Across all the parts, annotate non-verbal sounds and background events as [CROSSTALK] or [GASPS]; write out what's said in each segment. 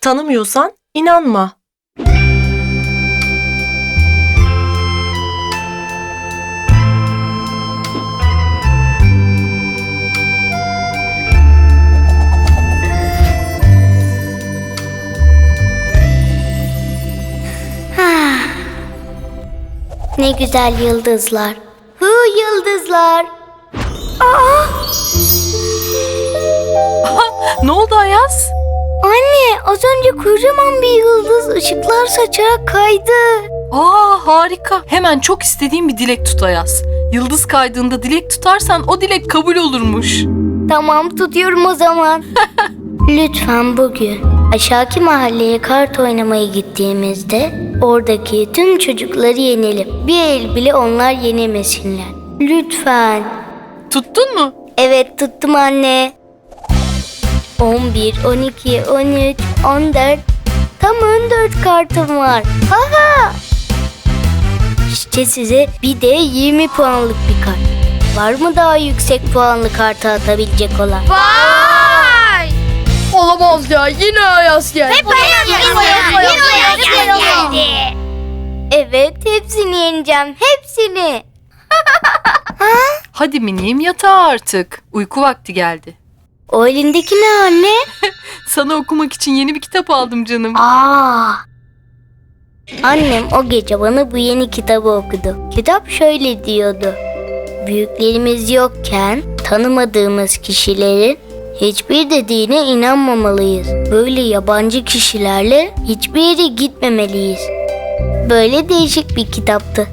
Tanımıyorsan inanma. [SIGHS] Ne güzel yıldızlar. Hu yıldızlar. Aa, Ne oldu Ayaz? Anne az önce kocaman bir yıldız ışıklar saçarak kaydı. Aa harika. Hemen çok istediğim bir dilek tut Ayaz. Yıldız kaydığında dilek tutarsan o dilek kabul olurmuş. Tamam tutuyorum o zaman. [LAUGHS] Lütfen bugün aşağıki mahalleye kart oynamaya gittiğimizde oradaki tüm çocukları yenelim. Bir el bile onlar yenemesinler. Lütfen. Tuttun mu? Evet tuttum anne. 11, 12, 13, 14. Tam 14 kartım var. Haha. İşte size bir de 20 puanlık bir kart. Var mı daha yüksek puanlı kartı atabilecek olan? Vay! Olamaz ya yine Ayas geldi. Hep Evet hepsini yeneceğim. Hepsini. [LAUGHS] Hadi miniğim yatağa artık. Uyku vakti geldi. O elindeki ne anne? [LAUGHS] Sana okumak için yeni bir kitap aldım canım. Aa. Annem o gece bana bu yeni kitabı okudu. Kitap şöyle diyordu. Büyüklerimiz yokken tanımadığımız kişilerin hiçbir dediğine inanmamalıyız. Böyle yabancı kişilerle hiçbir yere gitmemeliyiz. Böyle değişik bir kitaptı.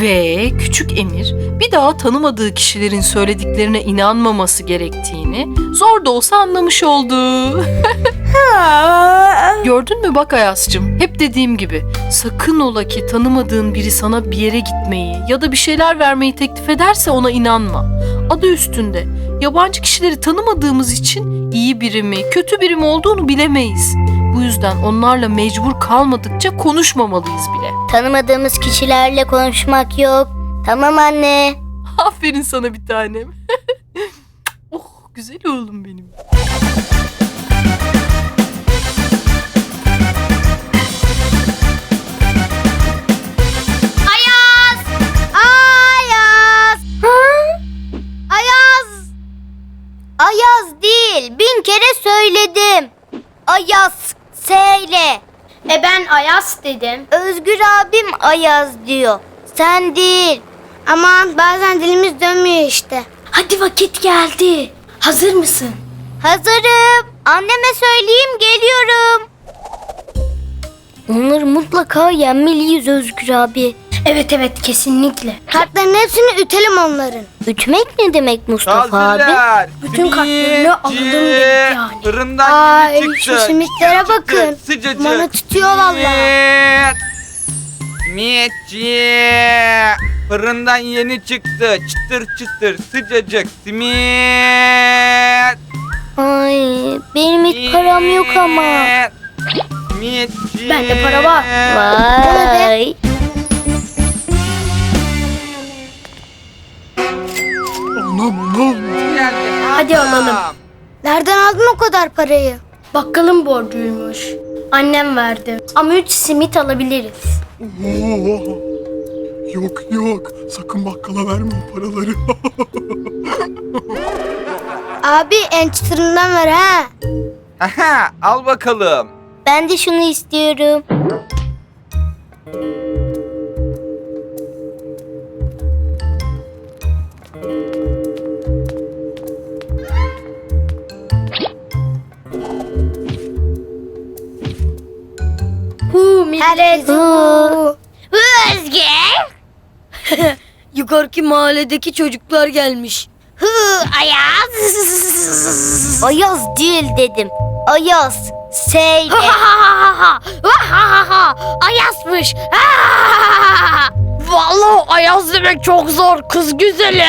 Ve küçük Emir bir daha tanımadığı kişilerin söylediklerine inanmaması gerektiğini zor da olsa anlamış oldu. [LAUGHS] Gördün mü bak Ayaz'cığım hep dediğim gibi sakın ola ki tanımadığın biri sana bir yere gitmeyi ya da bir şeyler vermeyi teklif ederse ona inanma. Adı üstünde yabancı kişileri tanımadığımız için iyi biri mi kötü biri mi olduğunu bilemeyiz. Bu yüzden onlarla mecbur kalmadıkça konuşmamalıyız bile. Tanımadığımız kişilerle konuşmak yok. Tamam anne. Aferin sana bir tanem. [LAUGHS] oh güzel oğlum benim. Ayaz dedim. Özgür abim Ayaz diyor. Sen değil. Aman bazen dilimiz dönmüyor işte. Hadi vakit geldi. Hazır mısın? Hazırım. Anneme söyleyeyim geliyorum. Onları mutlaka yenmeliyiz Özgür abi. Evet evet kesinlikle. Kartların hepsini ütelim onların. Ütmek ne demek Mustafa abi? Hazırlar. Bütün kartlarını Simitçi. dedik yani. Fırından Ay, yeni çıktı. şu simitlere Çıktı, bakın. Sıcacık. Bana tutuyor vallahi. Simit. Simitçi. Fırından yeni çıktı. Çıtır çıtır sıcacık simit. Ay benim hiç param yok ama. Simitçi. Bende para var. Vay. Hadi alalım. Nereden aldın o kadar parayı? Bakkalın borcuymuş. Annem verdi. Ama 3 simit alabiliriz. Oo, Yok yok sakın bakkala verme o paraları. [LAUGHS] Abi en çıtırından ver ha. Aha, al bakalım. Ben de şunu istiyorum. Millet. Hu. Özge. [LAUGHS] Yukarıki mahalledeki çocuklar gelmiş. Hı Ayaz. Ayaz değil dedim. Ayaz. Söyle. Ayazmış. Vallahi Ayaz demek çok zor kız güzeli.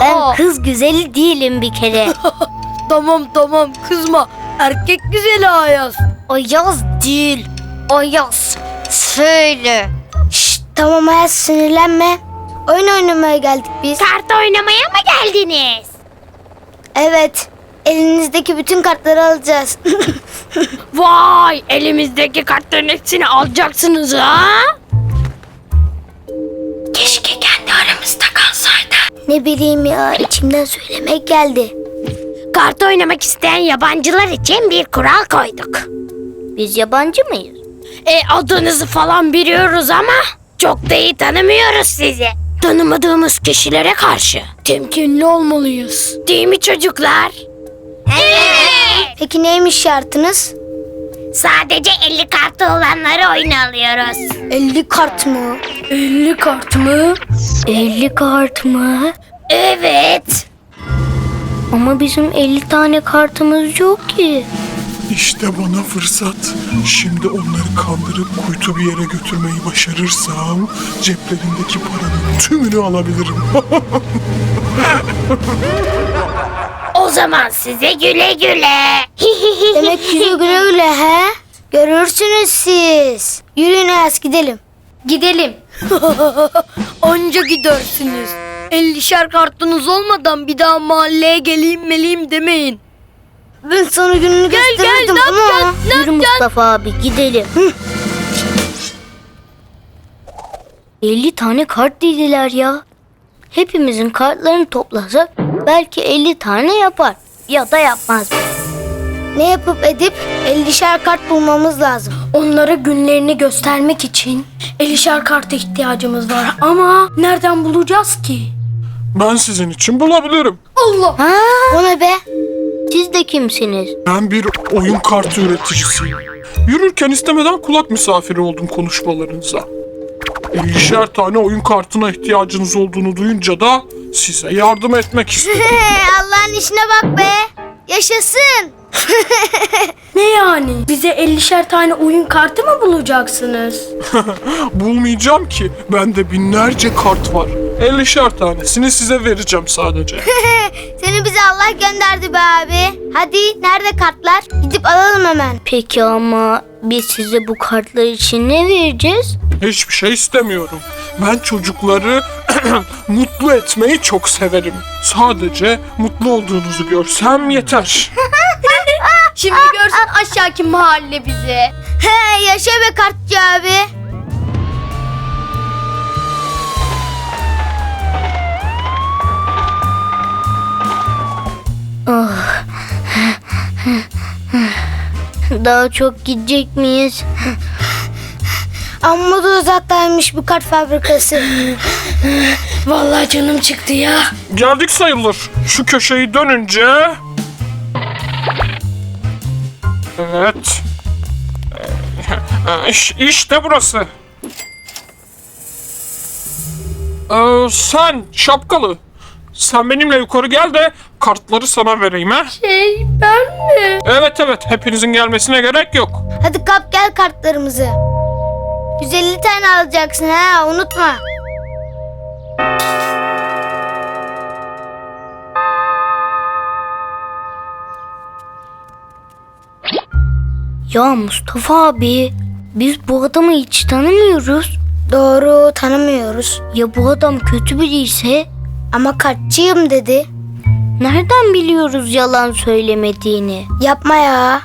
Ben kız güzeli değilim bir kere. [LAUGHS] tamam tamam kızma. Erkek güzeli Ayaz. Ayaz değil. Ayaz. Söyle. Şşt tamam Ayaz sinirlenme. Oyun oynamaya geldik biz. Kart oynamaya mı geldiniz? Evet. Elinizdeki bütün kartları alacağız. [LAUGHS] Vay elimizdeki kartların hepsini alacaksınız ha? Keşke kendi aramızda kalsaydı. Ne bileyim ya içimden söylemek geldi. Kart oynamak isteyen yabancılar için bir kural koyduk. Biz yabancı mıyız? E adınızı falan biliyoruz ama çok da iyi tanımıyoruz sizi. Tanımadığımız kişilere karşı temkinli olmalıyız. Değil mi çocuklar? Evet. Peki neymiş şartınız? Sadece 50 kartı olanları oyuna alıyoruz. 50 kart mı? 50 kart mı? 50 kart mı? Evet. Ama bizim 50 tane kartımız yok ki. İşte bana fırsat. Şimdi onları kandırıp kuytu bir yere götürmeyi başarırsam ceplerindeki paranın tümünü alabilirim. [LAUGHS] O zaman size güle güle. [LAUGHS] Demek yüzü güle güle he? Görürsünüz siz. Yürüyün Ayaz gidelim. Gidelim. [LAUGHS] Anca gidersiniz. 50'şer kartınız olmadan bir daha mahalleye geleyim meliyim demeyin. Ben sana gününü gösterirdim ama. Yürü Mustafa abi gidelim. 50 tane kart dediler ya. Hepimizin kartlarını toplasak belki 50 tane yapar. Ya da yapmaz. Ne yapıp edip 50'şer kart bulmamız lazım. Onlara günlerini göstermek için 50'şer karta ihtiyacımız var ama nereden bulacağız ki? ben sizin için bulabilirim. Ha, O ne be? Siz de kimsiniz? Ben bir oyun kartı üreticisiyim. Yürürken istemeden kulak misafiri oldum konuşmalarınıza. 50'şer tane oyun kartına ihtiyacınız olduğunu duyunca da size yardım etmek istedim. [LAUGHS] Allah'ın işine bak be. Yaşasın. [LAUGHS] Ne yani? Bize 50'şer tane oyun kartı mı bulacaksınız? [LAUGHS] Bulmayacağım ki. Bende binlerce kart var. 50'şer tanesini size vereceğim sadece. [LAUGHS] Seni bize Allah gönderdi be abi. Hadi nerede kartlar? Gidip alalım hemen. Peki ama biz size bu kartlar için ne vereceğiz? Hiçbir şey istemiyorum. Ben çocukları [CLEARS THROAT] mutlu etmeyi çok severim. Sadece mutlu olduğunuzu görsem yeter. Şimdi görsün aşağıki mahalle bizi. He yaşa be kartçı abi. Daha çok gidecek miyiz? Amma da uzaktaymış bu kart fabrikası. Vallahi canım çıktı ya. Geldik sayılır. Şu köşeyi dönünce... Evet. Ee, iş- İşte burası. Ee, sen şapkalı. Sen benimle yukarı gel de kartları sana vereyim ha. Şey ben mi? Evet evet hepinizin gelmesine gerek yok. Hadi kap gel kartlarımızı. 150 tane alacaksın ha unutma. Ya Mustafa abi biz bu adamı hiç tanımıyoruz. Doğru tanımıyoruz. Ya bu adam kötü biri ise Ama kartçıyım dedi. nereden biliyoruz yalan söylemediğini? Yapma ya.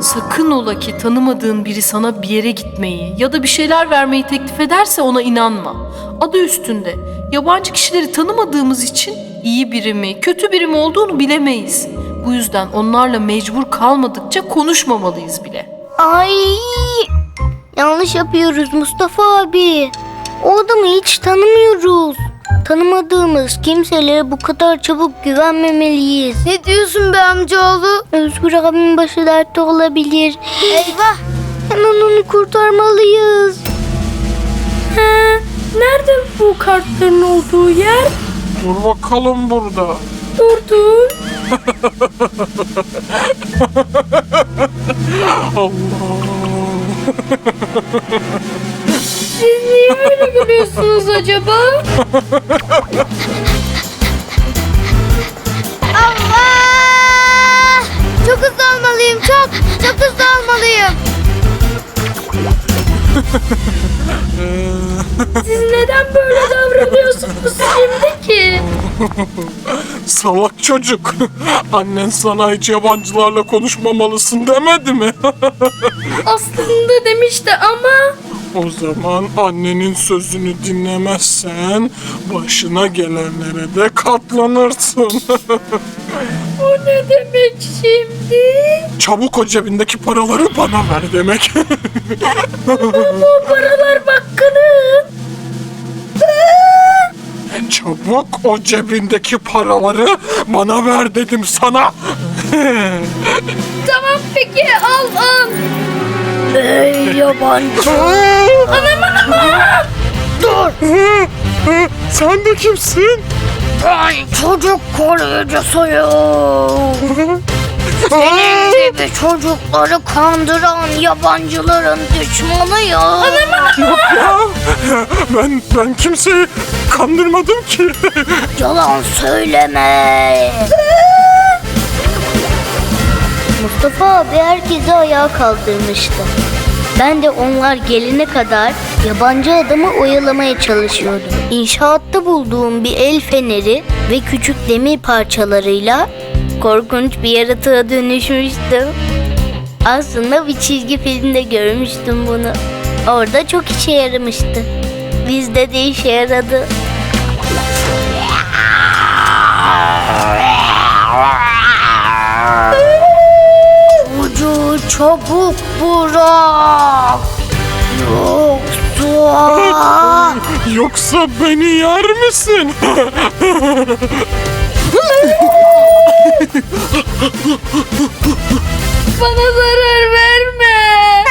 Sakın ola ki tanımadığın biri sana bir yere gitmeyi ya da bir şeyler vermeyi teklif ederse ona inanma. Adı üstünde. Yabancı kişileri tanımadığımız için iyi biri mi, kötü biri mi olduğunu bilemeyiz. Bu yüzden onlarla mecbur kalmadıkça konuşmamalıyız bile. Ay yanlış yapıyoruz Mustafa abi. O adamı hiç tanımıyoruz. Tanımadığımız kimselere bu kadar çabuk güvenmemeliyiz. Ne diyorsun be amcaoğlu? Özgür abimin başı dertte olabilir. Eyvah. Hemen onu kurtarmalıyız. He, nerede bu kartların olduğu yer? Dur bakalım burada. Dur dur. Siz niye böyle gülüyorsunuz acaba? Allah! Çok hızlı olmalıyım çok. Çok hızlı olmalıyım. Neden böyle davranıyorsunuz şimdi ki? [LAUGHS] Salak çocuk. [LAUGHS] Annen sana hiç yabancılarla konuşmamalısın demedi mi? [LAUGHS] Aslında demişti ama o zaman annenin sözünü dinlemezsen başına gelenlere de katlanırsın. [LAUGHS] o ne demek şimdi? Çabuk o cebindeki paraları bana ver demek. O paralar bakkalın. Çabuk o cebindeki paraları bana ver dedim sana. [LAUGHS] Tamam peki al al. Ey yabancı. Dur. Sen de kimsin? Ben çocuk koruyucusuyum. Senin gibi çocukları kandıran yabancıların düşmanıyım. Ya, ben ben kimseyi kandırmadım ki. Yalan söyleme. Mustafa abi herkesi ayağa kaldırmıştı. Ben de onlar gelene kadar yabancı adamı oyalamaya çalışıyordum. İnşaatta bulduğum bir el feneri ve küçük demir parçalarıyla korkunç bir yaratığa dönüşmüştüm. Aslında bir çizgi filmde görmüştüm bunu. Orada çok işe yaramıştı. Bizde de işe yaradı. Çocuğu çabuk bırak. Yoksa... Yoksa beni yer misin? Bana zarar verme.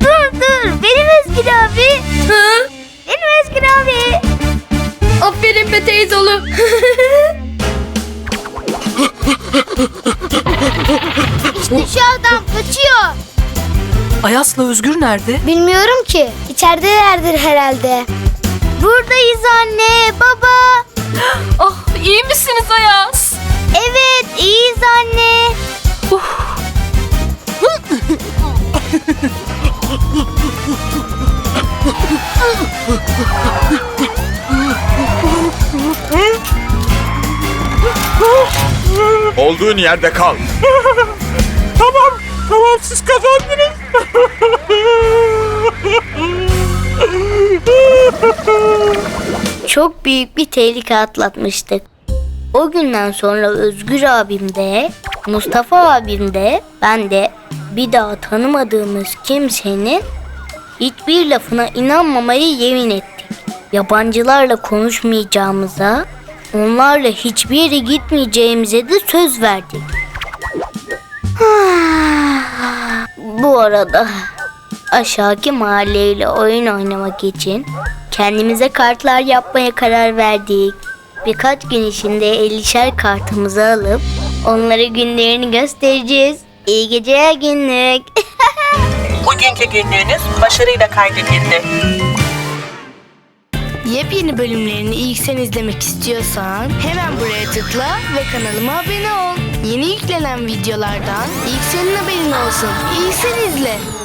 dur dur benim Özgür abi. Hı? Benim Özgür abi. Aferin be teyze oğlum. İşte [LAUGHS] şu adam kaçıyor. Ayas'la Özgür nerede? Bilmiyorum ki. İçeridelerdir herhalde. Buradayız anne, baba. Ah [GASPS] iyi misiniz Ayas? Evet, iyiyiz anne. [LAUGHS] [LAUGHS] Olduğun yerde kal. [LAUGHS] tamam, tamam siz kazandınız. Çok büyük bir tehlike atlatmıştık. O günden sonra Özgür abim de, Mustafa abim de, ben de bir daha tanımadığımız kimsenin hiçbir lafına inanmamayı yemin ettik. Yabancılarla konuşmayacağımıza, onlarla hiçbir yere gitmeyeceğimize de söz verdik. [SIGHS] Bu arada aşağıki mahalleyle oyun oynamak için kendimize kartlar yapmaya karar verdik. Birkaç gün içinde 50'şer kartımızı alıp onlara günlerini göstereceğiz. İyi geceler günlük. [LAUGHS] Bugünkü günlüğünüz başarıyla kaydedildi. Yepyeni bölümlerini ilk sen izlemek istiyorsan hemen buraya tıkla ve kanalıma abone ol. Yeni yüklenen videolardan ilk senin haberin olsun. İlk sen izle.